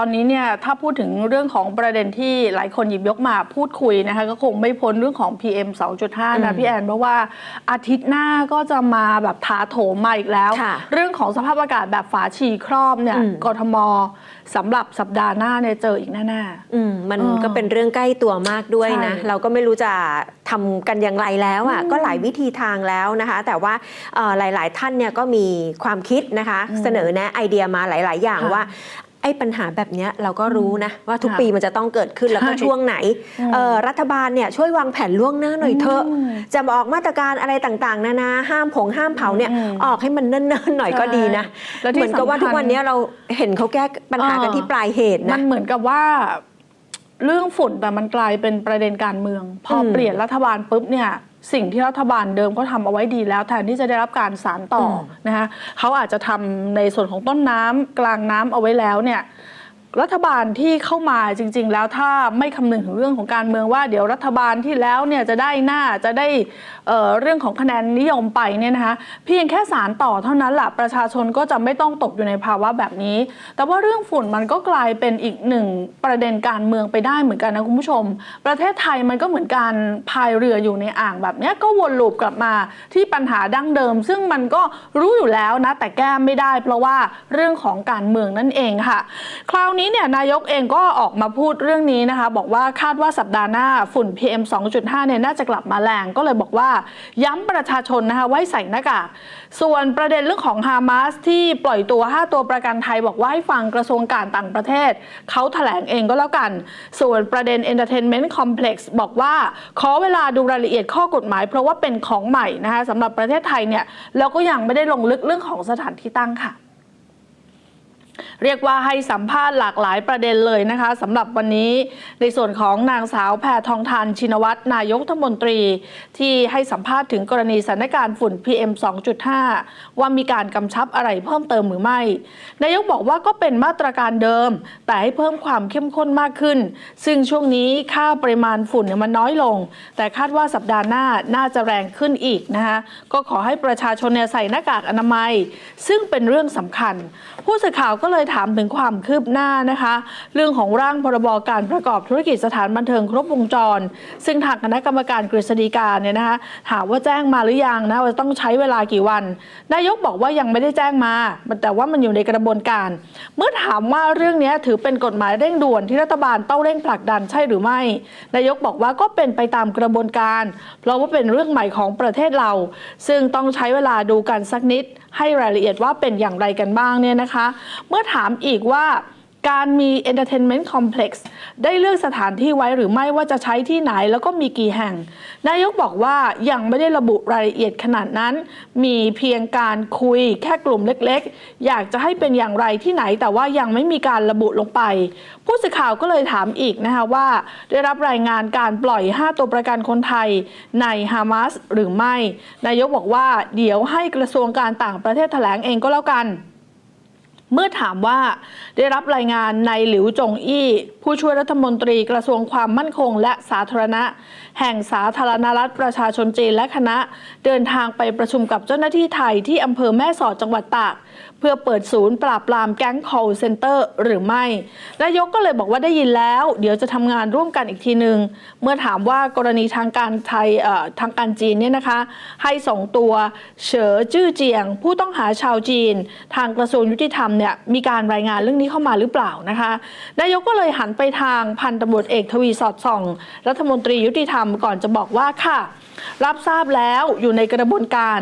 อนนี้เนี่ยถ้าพูดถึงเรื่องของประเด็นที่หลายคนหยิบยกมาพูดคุยนะคะก็คงไม่พ้นเรื่องของ PM 2.5 นะพี่แอน เพราะว่าอาทิตย์หน้าก็จะมาแบบถาโถมมาอีกแล้วค่ะเรื่องของสภาพอากาศแบบฝาชีครอบเนี่ยอืมกทมสำหรับสัปดาห์หน้าเนี่ยเจออีกแน่อืมมันเออก็เป็นเรื่องใกล้ตัวมากด้วยนะใช่เราก็ไม่รู้จะทำกันอย่างไรแล้วอะก็หลายวิธีทางแล้วนะคะ แต่ว่าเอ่อหลาย ๆ ท่านเนี่ยก็มีความคิดนะคะ เสนอแนะไอเดียมาหลาย ๆ อย่างค่ะว่า ไอ้ปัญหาแบบเนี้ยเราก็รู้นะ ว่าทุกค่ะปีมันจะต้องเกิดขึ้นแล้วก็ใช่ช่วงไหนอืมเอ่อรัฐบาลเนี่ยช่วยวางแผนล่วงหน้าหน่อยเถอะอืมจะมาออกมาตรการอะไรต่างๆ นานาห้ามผงห้ามเผาเนี่ยอืมออกให้มันเนิ่นๆหน่อยก็ดีนะแล้วที่เหมือนกับว่าสำคัญทุกวันเนี้ยเราเห็นเขาแก้ปัญหากันเออที่ปลายเหตุมันะนเหมือนกับว่าเรื่องฝุ่นแต่มันกลายเป็นประเด็นการเมือง พออมเปลี่ยนรัฐบาลปุ๊บเนี่ย สิ่งที่รัฐบาลเดิมเขาทำเอาไว้ดีแล้ว แทนที่จะได้รับการสานต่ออนะคะเขาอาจจะทำในส่วนของต้นน้ำกลางน้ำเอาไว้แล้วเนี่ย รัฐบาลที่เข้ามาจริง ๆ แล้วถ้าไม่คำนึงถึงเรื่องของการเมืองว่า เดี๋ยวรัฐบาลที่แล้วเนี่ยจะได้หน้าจะได้เเรื่องของคะแนนนิยมไปเนี่ยนะคะเพียงแค่สารต่อเท่านั้นแหละประชาชนก็จะไม่ต้องตกอยู่ในภาวะแบบนี้ แต่ว่าเรื่องฝุ่นมันก็กลายเป็นอีกหนึ่งประเด็นการเมืองไปได้เหมือนกันนะคุณผู้ชม ประเทศไทยมันก็เหมือนการพายเรืออยู่ในอ่างแบบนี้ก็วนลูปกลับมาที่ปัญหาดั้งเดิม ซึ่งมันก็รู้อยู่แล้วนะแต่แก้ไม่ได้ เพราะว่าเรื่องของการเมืองนั่นเองค่ะ คราวนี้เนี่ยนายกเองก็ออกมาพูดเรื่องนี้นะคะ บอกว่าคาดว่าสัปดาห์หน้าฝุ่น PM 2.5เนี่ยน่าจะกลับมาแรงก็เลยบอกว่า ย้ำประชาชนนะคะไว้ใส่หน้ากากส่วนประเด็นเรื่องของฮามาสที่ปล่อยตัว 5 ตัวประกันไทยบอกว่าให้ฟังกระทรวงการต่างประเทศ เขาแถลงเองก็แล้วกัน ส่วนประเด็น Entertainment Complex บอกว่า ขอเวลาดูรายละเอียดข้อกฎหมาย เพราะว่าเป็นของใหม่นะคะสำหรับประเทศไทยเนี่ยแล้วก็ยังไม่ได้ลงลึกเรื่องของสถานที่ตั้งค่ะ เรียกว่าให้สัมภาษณ์หลากหลายประเด็นเลยนะคะสำหรับวันนี้ในส่วนของนางสาวแพทองทานชินวัตรนายกรัฐมนตรี ที่ให้สัมภาษณ์ถึงกรณีสถานการณ์ฝุ่น PM 2.5 ว่ามีการกำชับอะไรเพิ่มเติมหรือไม่ นายกบอกว่าก็เป็นมาตรการเดิม แต่ให้เพิ่มความเข้มข้นมากขึ้น ซึ่งช่วงนี้ค่าปริมาณฝุ่นมันน้อยลง แต่คาดว่าสัปดาห์หน้าน่าจะแรงขึ้นอีกนะคะก็ขอให้ประชาชนใส่หน้ากากอนามัย ซึ่งเป็นเรื่องสำคัญ ผู้สื่อข่าวก็เลยถามถึงความคืบหน้านะคะ เรื่องของร่างพรบการประกอบธุรกิจสถานบันเทิงครบวงจร ซึ่งทางคณะกรรมการกฤษฎีกาเนี่ยนะคะถามว่าแจ้งมาหรือยังนะว่าต้องใช้เวลากี่วัน นายกบอกว่ายังไม่ได้แจ้งมา แต่ว่ามันอยู่ในกระบวนการ เมื่อถามว่าเรื่องนี้ถือเป็นกฎหมายเร่งด่วนที่รัฐบาลต้องเร่งผลักดันใช่หรือไม่ นายกบอกว่าก็เป็นไปตามกระบวนการ เพราะว่าเป็นเรื่องใหม่ของประเทศเรา ซึ่งต้องใช้เวลาดูกันสักนิด ให้รายละเอียดว่าเป็นอย่างไรกันบ้างเนี่ยนะคะ เมื่อถามามอีกว่าการมี Entertainment Complex ได้เลือกสถานที่ไว้หรือไม่ว่าจะใช้ที่ไหนแล้วก็มีกี่แห่ง นายกบอกว่ายังไม่ได้ระบุรายละเอียดขนาดนั้น มีเพียงการคุยแค่กลุ่มเล็กๆ อยากจะให้เป็นอย่างไรที่ไหนแต่ว่ายังไม่มีการระบุลงไป ผู้สื่อข่าวก็เลยถามอีกนะคะว่า ได้รับรายงานการปล่อย 5 ตัวประกันคนไทยในฮามาสหรือไม่ นายกบอกว่าเดี๋ยวให้กระทรวงการต่างประเทศแถลงเองก็แล้วกัน เมื่อถามว่าได้รับรายงานในหลิวจงอี้ ผู้ช่วยรัฐมนตรีกระทรวงความมั่นคง และสาธารณะ แห่งสาธารณรัฐประชาชนจีนและคณะ เดินทางไปประชุมกับเจ้าหน้าที่ไทยที่อำเภอแม่สอดจังหวัดตาก เพื่อเปิดศูนย์ปราบปรามแก๊ง call center หรือไม่ นายกก็เลยบอกว่าได้ยินแล้ว เดี๋ยวจะทำงานร่วมกันอีกทีหนึ่งเมื่อถามว่ากรณีทางการไทยทางการจีนเนี่ยนะคะ ให้ส่งตัวเฉอจื้อเจียง ผู้ต้องหาชาวจีน ทางกระทรวงยุติธรรมเนี่ยมีการรายงานเรื่องนี้เข้ามาหรือเปล่านะคะนายกก็เลยหันไปทางพันตำรวจเอกทวีสอดส่อง รัฐมนตรียุติธรรมก่อนจะบอกว่าค่ะ รับทราบแล้วอยู่ในกระบวนการ